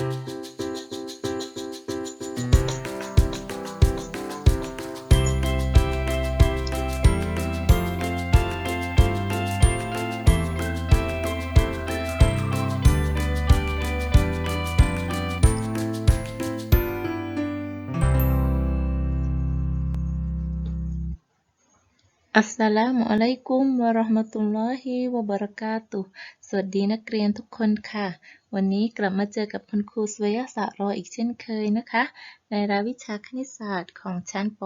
thank you อัสสลามุอะลัยกุมวะราะห์มะตุลลอฮิวะบะเราะกาตุสวัสดีนักเรียนทุกคนค่ะ วันนี้กลับมาเจอกับคุณครูสวยะสรออีกเช่นเคยนะคะ ในรายวิชาคณิตศาสตร์ของชั้นป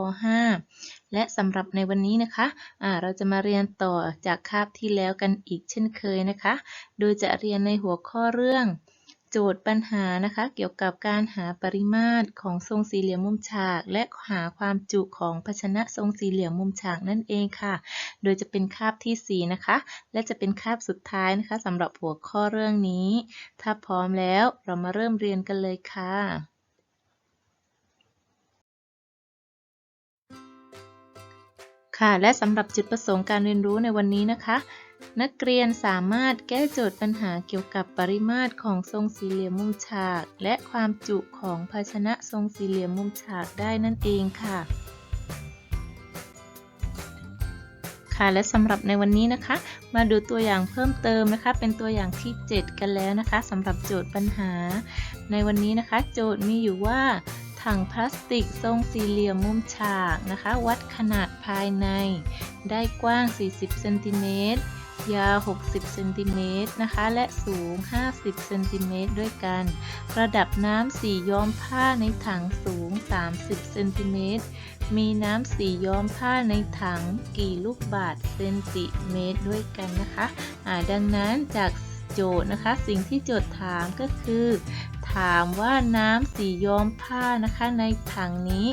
.5 และสำหรับในวันนี้นะคะอ่าเราจะมาเรียนต่อจากคาบที่แล้วกันอีกเช่นเคยนะคะ โดยจะเรียนในหัวข้อเรื่อง โจทย์ปัญหานะคะ เกี่ยวกับการหาปริมาตรของทรงสี่เหลี่ยมมุมฉาก และหาความจุของภาชนะทรงสี่เหลี่ยมมุมฉากนั่นเองค่ะ โดยจะเป็นคาบทีสี่4นะคะ และจะเป็นคาบสุดท้ายนะคะสำหรับหัวข้อเรื่องนี้ ถ้าพร้อมแล้วเรามาเริ่มเรียนกันเลยค่ะค่ะ และสำหรับจุดประสงค์การเรียนรู้ในวันนี้นะคะ นักเรียนสามารถแก้โจทย์ปัญหาเกี่ยวกับปริมาตรของทรงสี่เหลี่ยมมุมฉาก และความจุของภาชนะทรงสี่เหลี่ยมมุมฉากได้นั่นเองค่ะ ค่ะและสำหรับในวันนี้นะคะ มาดูตัวอย่างเพิ่มเติมนะคะ เป็นตัวอย่างที่ 7 กันแล้วนะคะสำหรับโจทย์ปัญหา ในวันนี้นะคะ โจทย์มีอยู่ว่าถังพลาสติกทรงสี่เหลี่ยมมุมฉากนะคะ วัดขนาดภายใน ได้กว้าง 40 เซนติเมตร ยาว 60 เซนติเมตรนะคะ และสูง 50 เซนติเมตรด้วยกัน ระดับน้ำสีย้อมผ้าในถังสูง 30 เซนติเมตร มีน้ำสีย้อมผ้าในถังกี่ลูกบาทเซนติเมตรด้วยกันนะคะอ่าดังนั้นจากโจทย์นะคะ สิ่งที่โจทย์ถามก็คือ ถามว่าน้ำสีย้อมผ้านะคะในถังนี้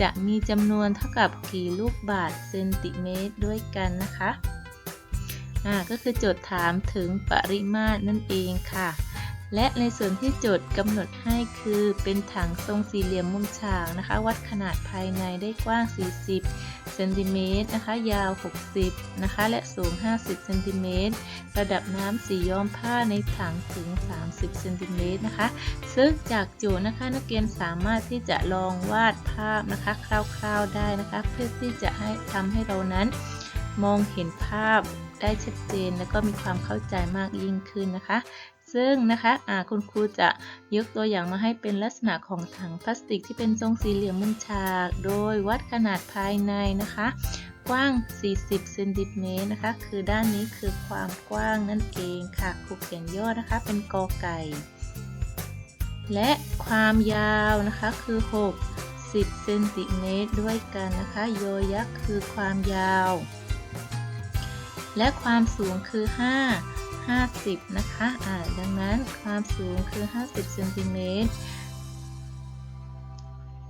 จะมีจำนวนเท่ากับกี่ลูกบาทเซนติเมตรด้วยกันนะคะ ก็คือโจทย์ถามถึงปริมาตรนั่นเองค่ะ และในส่วนที่โจทย์กำหนดให้คือเป็นถังทรงสี่เหลี่ยมมุมฉากนะคะ วัดขนาดภายในได้กว้าง 40เซนติเมตรนะคะ ยาว 60นะคะ และสูง 50เซนติเมตรระดับน้ำสีย้อมผ้าในถังถึง 30เซนติเมตรนะคะ ซึ่งจากโจทย์นะคะนักเรียนสามารถที่จะลองวาดภาพนะคะ คร่าวๆได้นะคะ เพื่อที่จะให้ทำให้เรานั้น มองเห็นภาพ ได้ชัดเจน และก็มีความเข้าใจมากยิ่งขึ้นนะคะ ซึ่งนะคะะคุณครูจะยกตัวอย่างมาให้เป็นลักษณะของถังพลาสติกที่เป็นทรงสี่เหลี่ยมมุมฉาก โดยวัดขนาดภายในนะคะกว้าง 40 เซนติเมตรนะคะ คือด้านนี้คือความกว้างนั่นเองค่ะครูเขียนย่อนะคะ เป็นกอไก่ และความยาวนะคะคือ 60 เซนติเมตรด้วยกันนะคะ โยยักษ์คือความยาว และความสูงคือ 5 50 นะคะอ่าดังนั้นความสูงคือ 50เซนติเมตร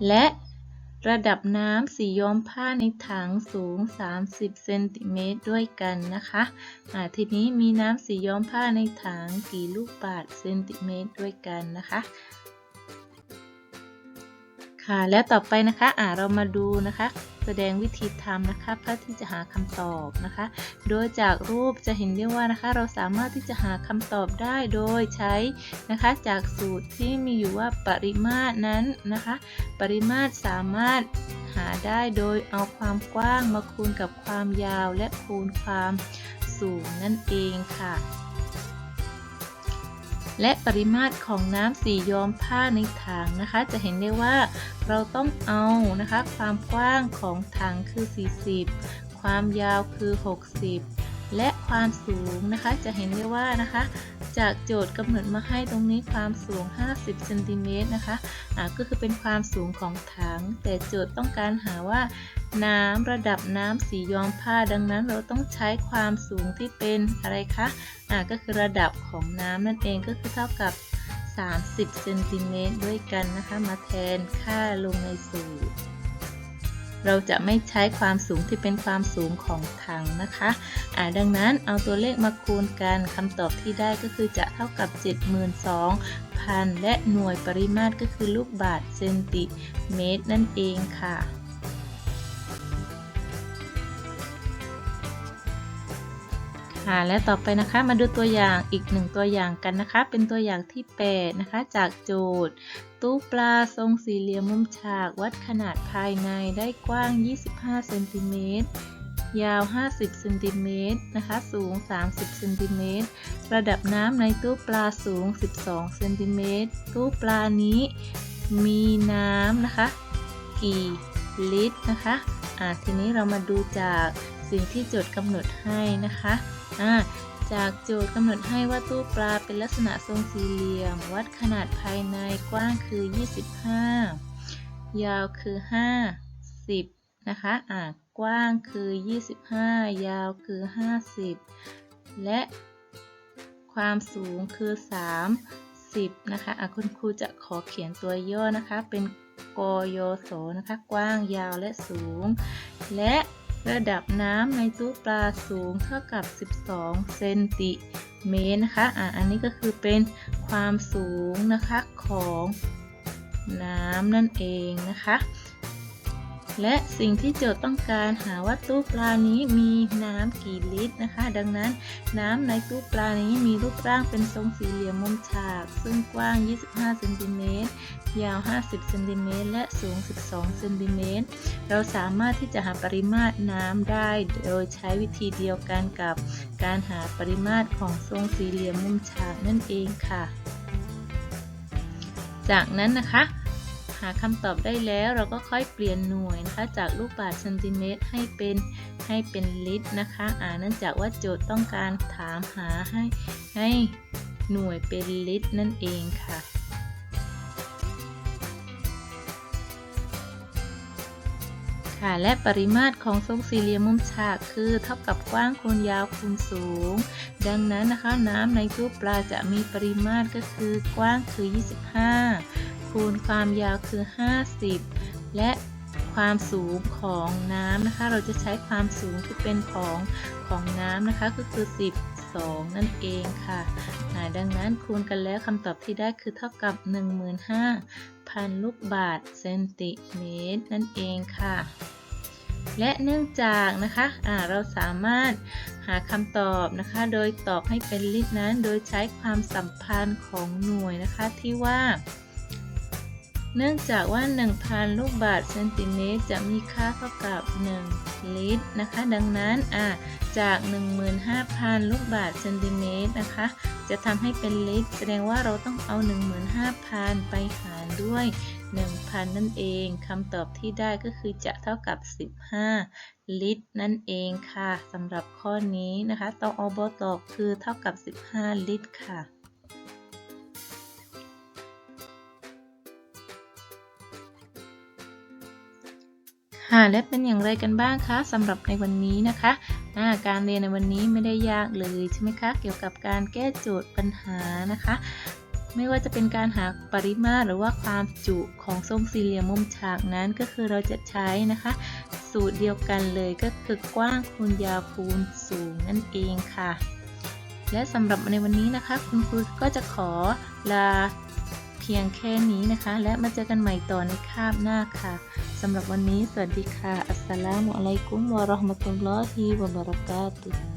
และระดับน้ำสีย้อมผ้าในถังสูง 30 เซนติเมตรด้วยกันนะคะอ่าทีนี้มีน้ำสีย้อมผ้าในถังกี่ลูกบาทเซนติเมตรด้วยกันนะคะ ค่ะ และต่อไปนะคะอ่าเรามาดูนะคะ แสดงวิธีทำนะคะเพื่อที่จะหาคำตอบนะคะ โดยจากรูปจะเห็นได้ว่านะคะ เราสามารถที่จะหาคำตอบได้โดยใช้นะคะ จากสูตรที่มีอยู่ว่าปริมาตรนั้นนะคะ ปริมาตรสามารถหาได้โดยเอาความกว้างมาคูณกับความยาวและคูณความสูงนั่นเองค่ะ และปริมาตรของน้ำสีย้อมผ้าในถังนะคะ จะเห็นได้ว่าเราต้องเอานะคะ ความกว้างของถังคือ 40 ความยาวคือ 60 และความสูงนะคะจะเห็นได้ว่านะคะ จากโจทย์กำหนดมาให้ตรงนี้ความสูง 50เซนติเมตรนะคะอ่าก็คือเป็นความสูงของถัง แต่โจทย์ต้องการหาว่า น้ำระดับน้ำสีย้อมผ้าดังนั้นเราต้องใช้ความสูงที่เป็นอะไรคะอ่าก็คือระดับของน้ำนั่นเองก็คือเท่ากับ 30เซนติเมตรด้วยกันนะคะ มาแทนค่าลงในสูตร เราจะไม่ใช้ความสูงที่เป็นความสูงของถังนะคะอ่าดังนั้นเอาตัวเลขมาคูณกันคำตอบที่ได้ก็คือจะเท่ากับ 72,000 และหน่วยปริมาตรก็คือลูกบาทเซนติเมตรนั่นเองค่ะค่ะและต่อไปนะคะมาดูตัวอย่างอีกหนึ่งตัวอย่างกันนะคะ เป็นตัวอย่างที่ 8 นะคะ จากโจทย์ ตู้ปลาทรงสี่เหลี่ยมมุมฉากวัดขนาดภายในได้กว้าง 25 เซนติเมตร ยาว 50 เซนติเมตรนะคะ สูง 30 เซนติเมตร ระดับน้ำในตู้ปลาสูง 12 เซนติเมตร ตู้ปลานี้มีน้ำนะคะ กี่ลิตรนะคะอ่าทีนี้เรามาดูจากสิ่งที่โจทย์กำหนดให้นะคะอ่า จากโจทย์กำหนดให้ว่าตู้ปลาเป็นลักษณะทรงสี่เหลี่ยม วัดขนาดภายในกว้างคือ 25 ยาวคือ 50 นะคะ อ่ากว้างคือ 25 ยาวคือ 50 และความสูงคือ 30 นะคะ อะ คุณครูจะขอเขียนตัวย่อนะคะ เป็นกยศนะคะ กว้าง ยาว และสูง และ ระดับน้ำในตู้ปลาสูงเท่ากับ 12 เซนติเมตรนะคะ อะ อันนี้ก็คือเป็นความสูงนะคะของน้ำนั่นเองนะคะ และสิ่งที่โจทย์ต้องการหาว่าตู้ปลานี้มีน้ำกี่ลิตรนะคะ ดังนั้นน้ำในตู้ปลานี้มีรูปร่างเป็นทรงสี่เหลี่ยมมุมฉาก ซึ่งกว้าง 25เซนติเมตรยาว 50เซนติเมตรและสูง 12เซนติเมตรเราสามารถที่จะหาปริมาตรน้ำได้ โดยใช้วิธีเดียวกันกับการหาปริมาตรของทรงสี่เหลี่ยมมุมฉากนั่นเองค่ะ จากนั้นนะคะ หาคำตอบได้แล้วเราก็ค่อยเปลี่ยนหน่วยนะคะ จากลูกบาศก์เซนติเมตรให้เป็นให้เป็นลิตรนะคะอ่าเนื่องจากว่าโจทย์ต้องการถามหาให้ให้หน่วยเป็นลิตรนั่นเองค่ะค่ะและปริมาตรของทรงสี่เหลี่ยมมุมฉากคือเท่ากับกว้างคูณยาวคูณสูง ดังนั้นนะคะน้ำในตู้ปลาจะมีปริมาตรก็คือกว้างคือ 25 คูณความยาวคือ 50 และความสูงของน้ำนะคะ เราจะใช้ความสูงที่เป็นของของน้ำนะคะก็คือ 12 นั่นเองค่ะ ดังนั้นคูณกันแล้วคำตอบที่ได้คือเท่ากับ 15,000 ลูกบาทเซนติเมตรนั่นเองค่ะ และเนื่องจากนะคะอ่าเราสามารถหาคำตอบนะคะ โดยตอบให้เป็นลิตรนั้น โดยใช้ความสัมพันธ์ของหน่วยนะคะที่ว่า เนื่องจากว่า 1,000 ลูกบาศก์เซนติเมตรจะมีค่าเท่ากับ 1 ลิตรนะคะ ดังนั้นอ่าจาก 15,000 ลูกบาศก์เซนติเมตรนะคะ จะทำให้เป็นลิตร แสดงว่าเราต้องเอา 15,000 ไปหารด้วย 1,000 นั่นเองคำตอบที่ได้ก็คือจะเท่ากับ 15 ลิตร นั่นเองค่ะสำหรับข้อนี้นะคะตออบตอบคือเท่ากับ 15 ลิตรค่ะ และเป็นอย่างไรกันบ้างคะสำหรับในวันนี้นะคะะการเรียนในวันนี้ไม่ได้ยากเลยใช่ไหมคะเกี่ยวกับการแก้โจทย์ปัญหานะคะ ไม่ว่าจะเป็นการหาปริมาตรหรือว่าความจุของทรงสี่เหลี่ยมมุมฉากนั้นก็คือเราจะใช้นะคะ สูตรเดียวกันเลยก็คือกว้างคูณยาวคูณสูงนั่นเองค่ะ และสำหรับในวันนี้นะคะ คุณครูก็จะขอลา พียงแค่นี้นะคะ และมาเจอกันใหม่ต่อในคาบหน้าค่ะสำหรับวันนี้สวัสดีค่ะ อัสสลามุอะลัยกุมวะเราะห์มะตุลลอฮิวะบะเราะกาตุฮ์